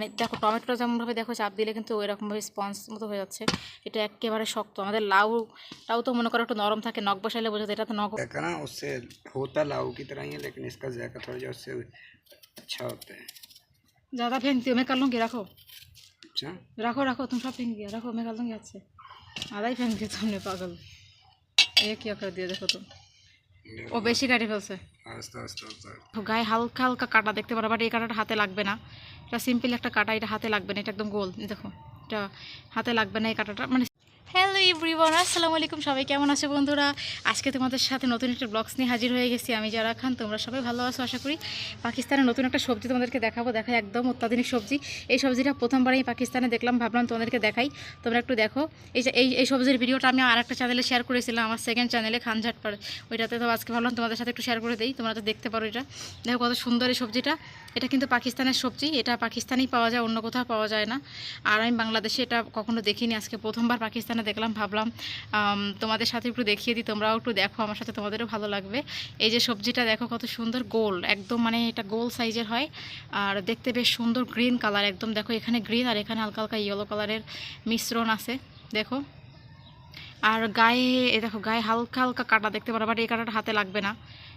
মানে দেখো টমেটোটা যেমনভাবে দেখো চাপ দিলে কিন্তু ওই রকমভাবে স্পঞ্জ মতো হয়ে যাচ্ছে এটা একেবারে শক্ত আমাদের লাউটাও তো মনে করো একটু নরম থাকে নখ বসাইলে বোঝা যায়, এটা তো নখ जायका ना उससे होता लाऊ की तरह ही है लेकिन इसका जायका थोड़ा जो उससे अच्छा होता है ज़्यादा फेंकती हो मैं कर लूँगी रखो अच्छा रखो रखो तुम सब फेंक दिया रखो मैं कर लूँगी अच्छे आधा ही फेंक दिया तुमने पागल ये क्या कर दिया देखो तुम ও বেশি কাটে ফেলছে গায়ে হালকা হালকা কাটা দেখতে পারো, বাট এই কাটাটা হাতে লাগবে না। এটা সিম্পল একটা কাটা, এটা হাতে লাগবে না, এটা একদম গোল দেখো। এটা হাতে লাগবে না এই কাটাটা মানে হ্যালো এভরিওয়ান আসসালামু আলাইকুম। সবাই কেমন আছো বন্ধুরা? আজকে তোমাদের সাথে নতুন একটা ব্লগস নিয়ে হাজির হয়ে গেছি। আমি যারা খান, তোমরা সবাই ভালো আছো, আশা করি। পাকিস্তানের নতুন একটা সবজি তোমাদেরকে দেখাবো। দেখা একদম অত্যাধুনিক সবজি। এই সবজিটা প্রথমবার আমি পাকিস্তানে দেখলাম। ভাবলাম তোমাদেরকে দেখাই। তোমরা একটু দেখো। এই এই এই সবজির ভিডিওটা আমি আর একটা চ্যানেলে শেয়ার করেছিলাম, আমার সেকেন্ড চ্যানেলে খানঝাট পাড়ে ওইটাতে তো আজকে ভাবলাম তোমাদের সাথে একটু শেয়ার করে দিই। তোমরা তো দেখতে পারো এটা। দেখো কত সুন্দর এই সবজিটা। এটা কিন্তু পাকিস্তানের সবজি। এটা পাকিস্তানেই পাওয়া যায়, অন্য কোথাও পাওয়া যায় না। আর আমি বাংলাদেশে এটা কখনো দেখিনি। আজকে প্রথমবার পাকিস্তানে দেখলাম, ভাবলাম তোমাদের সাথে একটু দেখিয়ে দিই, তোমরাও একটু দেখো, আমার সাথে তোমাদেরও ভালো লাগবে। এই যে সবজিটা দেখো কত সুন্দর গোল, একদম মানে এটা গোল সাইজের হয়, আর দেখতে বেশ সুন্দর গ্রিন কালার, একদম দেখো এখানে গ্রিন আর এখানে হালকা হালকা ইয়েলো কালারের মিশ্রণ আছে, দেখো। আর গায়ে, এ দেখো, গায়ে হালকা হালকা কাটা, দেখতে পারো, বাট এই কাটাটা হাতে লাগবে না।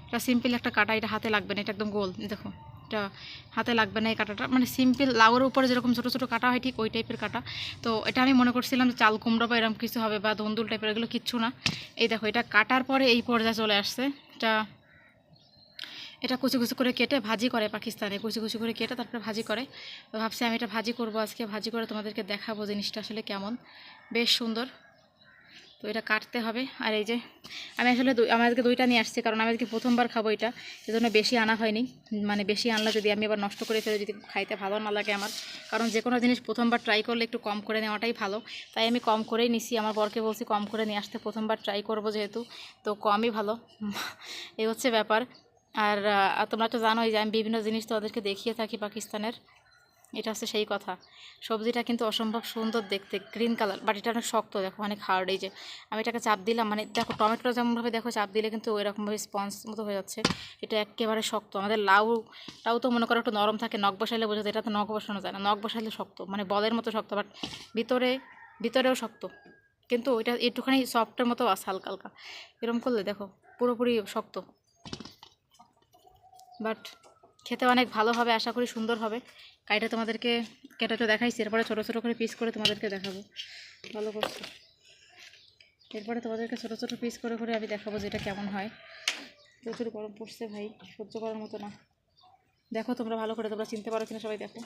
এটা সিম্পল একটা কাটা, এটা হাতে লাগবে না, এটা একদম গোল দেখো। এটা হাতে লাগবে না এই কাটাটা। মানে সিম্পল লাউয়ের উপরে যেরকম ছোটো ছোটো কাটা হয়, ঠিক ওই টাইপের কাটা। তো এটা আমি মনে করছিলাম যে চাল, কুমড়ো বা এরকম কিছু হবে বা দন্দুল টাইপের এগুলো কিচ্ছু না। এই দেখো, এটা কাটার পরে এই পর্যায়ে চলে আসছে। এটা এটা কুচি কুচি করে কেটে ভাজি করে পাকিস্তানে। কুচি কুচি করে কেটে তারপরে ভাজি করে। তো ভাবছি আমি এটা ভাজি করব আজকে। ভাজি করে তোমাদেরকে দেখাবো জিনিসটা আসলে কেমন। বেশ সুন্দর। তো এটা কাটতে হবে। আর এই যে আমি আসলে আমি আজকে দুইটা নিয়ে আসছি, কারণ আমি আজকে প্রথমবার খাব এটা, এজন্য বেশি আনা হয়নি। মানে বেশি আনলে যদি আমি আবার নষ্ট করে ফেলে, যদি খাইতে ভালো না লাগে আমার, কারণ যে কোনো জিনিস প্রথমবার ট্রাই করলে একটু কম করে নেওয়াটাই ভালো। তাই আমি কম করেই নিছি, আমার বরকে বলছি কম করে নিয়ে আসতে, প্রথমবার ট্রাই করব যেহেতু, তো কমই ভালো। এই হচ্ছে ব্যাপার। আর তোমরা তো জানোই যে আমি বিভিন্ন জিনিস তো ওদেরকে দেখিয়ে থাকি পাকিস্তানের। এটা হচ্ছে সেই কথা। সবজিটা কিন্তু অসম্ভব সুন্দর দেখতে গ্রিন কালার বাট এটা অনেক শক্ত দেখো, অনেক হার্ড এই যে। আমি এটাকে চাপ দিলাম মানে দেখো টমেটোটা যেমনভাবে দেখো চাপ দিলে কিন্তু ওই রকমভাবে স্পঞ্জ মতো হয়ে যাচ্ছে। এটা একেবারে শক্ত, আমাদের লাউটাও তো মনে করো একটু নরম থাকে, নখ বসাইলে বোঝা এটা তো নখ বসানো যায় না, নখ বসাইলে শক্ত মানে বলের মতো শক্ত বাট ভিতরে, ভিতরেও শক্ত। কিন্তু ওইটা একটুখানি সফটের মতো আছে হালকা হালকা। এরকম করলে দেখো পুরোপুরি শক্ত। বাট খেতে অনেক ভালো হবে, আশা করি সুন্দর হবে। কাইটা তোমাদেরকে কেটে তো দেখাইছি, এরপরে ছোটো ছোটো করে পিস করে তোমাদেরকে দেখাবো। ভালো করছ? এরপরে তোমাদেরকে ছোটো ছোটো পিস করে করে আমি দেখাবো যে এটা কেমন হয়। প্রচুর গরম পড়ছে ভাই, সহ্য করার মতো না। দেখো তোমরা ভালো করে, তোমরা চিনতে পারো কিনা সবাই দেখো।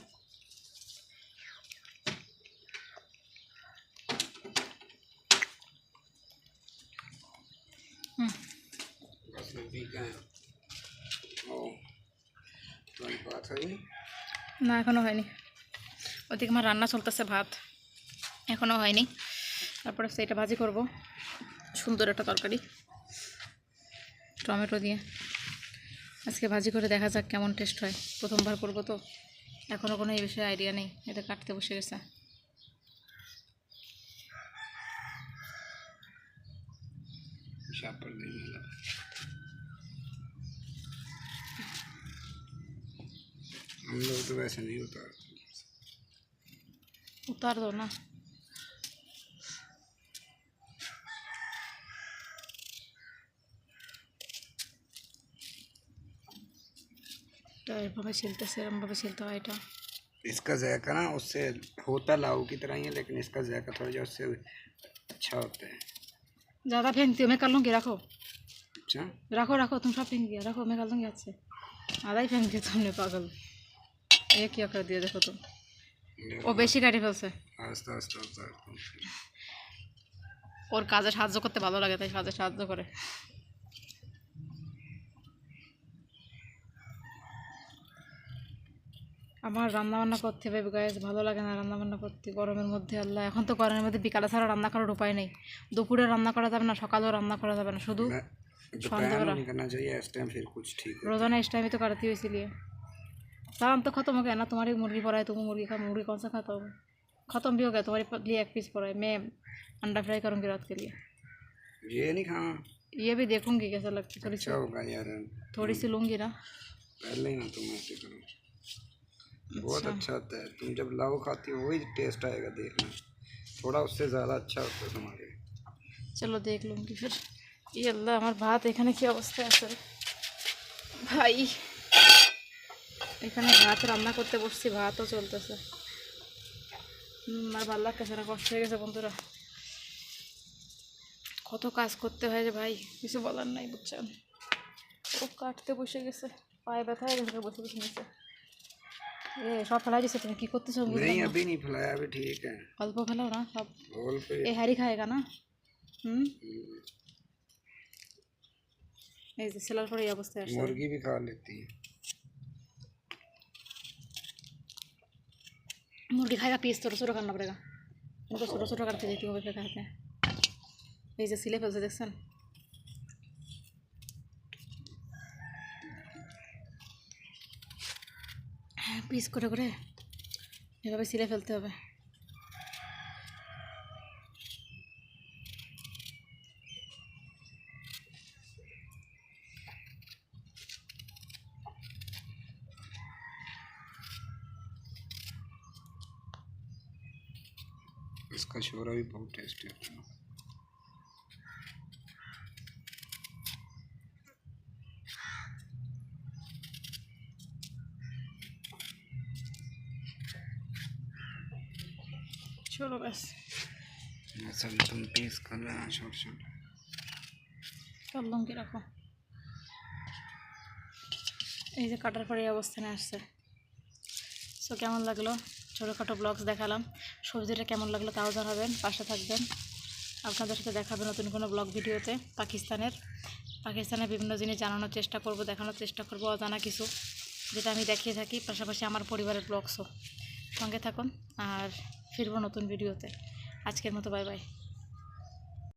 হুম। না এখনও হয়নি। ওদিকে আমার রান্না চলতেছে ভাত। এখনও হয়নি। তারপরে সেটা ভাজি করব। সুন্দর একটা তরকারি। টমেটো দিয়ে। আজকে ভাজি করে দেখা যাক কেমন টেস্ট হয়। প্রথমবার করব তো। এখনও কোনো এই বিষয়ে আইডিয়া নেই। এটা কাটতে বসে গেছে। हम लोग तो वैसे नहीं उतार उतार दो ना। तो इसका जायका ना उससे होता लाऊ की तरह ही है लेकिन इसका जायका थोड़ा सा उससे अच्छा होता है। ज़्यादा फेंकती हूँ मैं कर लूँगी रखो। अच्छा? रखो रखो तुम सब फेंक दिया रखो मैं कर दूँगी अच्छे आधा ही फेंक दिया तुमने पागल। এ আকার দিয়ে দেখো তো? ও বেশি কাটি ফেলছে। আস্তে আস্তে আস্তে ওর কাজে সাহায্য করতে ভালো লাগে তাই কাজে সাহায্য করে। আমার রান্নাবান্না করতে হবে গায়ে ভালো লাগে না রান্নাবান্না করতে গরমের মধ্যে আল্লাহ। এখন তো গরমের মধ্যে বিকালে ছাড়া রান্না করার উপায় নেই। দুপুরে রান্না করা যাবে না সকালেও রান্না করা যাবে না শুধু সন্ধ্যাবেলা। রোজানা এস টাইমে তো কাটাতে হয়েছিল सामान तो ख़त्म हो गया ना तुम्हारी मुर्गी पर तुम मुर्गी का मुर्गी कौन सा खाता होगा ख़त्म भी हो गया तुम्हारे लिए एक पीस पर है मैं अंडा फ्राई करूँगी रात के लिए ये नहीं खाना ये भी देखूँगी कैसा लगता थोड़ी अच्छा होगा यार थोड़ी सी लूँगी ना पहले ही ना तुम ऐसे करो बहुत अच्छा होता है तुम जब लाओ खाती हो वही टेस्ट आएगा देखना थोड़ा उससे ज़्यादा अच्छा होता है तुम्हारे चलो देख लूँगी फिर ये अल्लाह हमारे भात देखने की अवस्था है सर भाई এখানে ভাত রান্না করতে বসছি ভাতও চলতেছে হুম, আর ভালো লাগতেছে না কষ্ট হয়ে গেছে বন্ধুরা কত কাজ করতে হয় যে ভাই কিছু বলার নাই বুঝছেন ও কাটতে বসে গেছে পায়ে ব্যথা হয়ে গেছে বসে বসে নিচে এ সব ফেলাই দিচ্ছে তুমি কি করতেছো আমি বুঝলাম नहीं না। अभी नहीं फैलाया अभी ठीक है অল্প ফেলাও না সব बोल पे এ হ্যারি খায়গা না হুম এই যে ছেলার পরে এই অবস্থায় আসছে मुर्गी भी खा लेती है मुर्गी खाएगा पीस छोटा छोटा करना पड़ेगा उनको छोटा छोटा करके देती हूँ फिर खाते हैं এই যে সিলে ফেলছে দেখছেন পিস করে করে এভাবে সিলে ফেলতে হবে इसका शोरा भी बहुत टेस्टी होता है চলো ব্যাস सब तुम पीस कर रहे हैं छोटे छोटे চললাম কি রাখো এই যে কাটার পরে এই অবস্থানে আসছে সো কেমন লাগলো ছোটোখাটো ব্লগস দেখালাম। সবজিটা কেমন লাগল তাও জানাবেন, পাশে থাকবেন। আপনাদের সাথে দেখাবে নতুন কোনো ব্লগ ভিডিওতে পাকিস্তানের। পাকিস্তানের বিভিন্ন জিনিস জানানোর চেষ্টা করব, দেখানোর চেষ্টা করব, অজানা কিছু, যেটা আমি দেখিয়ে থাকি, পাশাপাশি আমার পরিবারের ব্লগসও সঙ্গে থাকুন, আর ফিরবো নতুন ভিডিওতে। আজকের মতো বাই বাই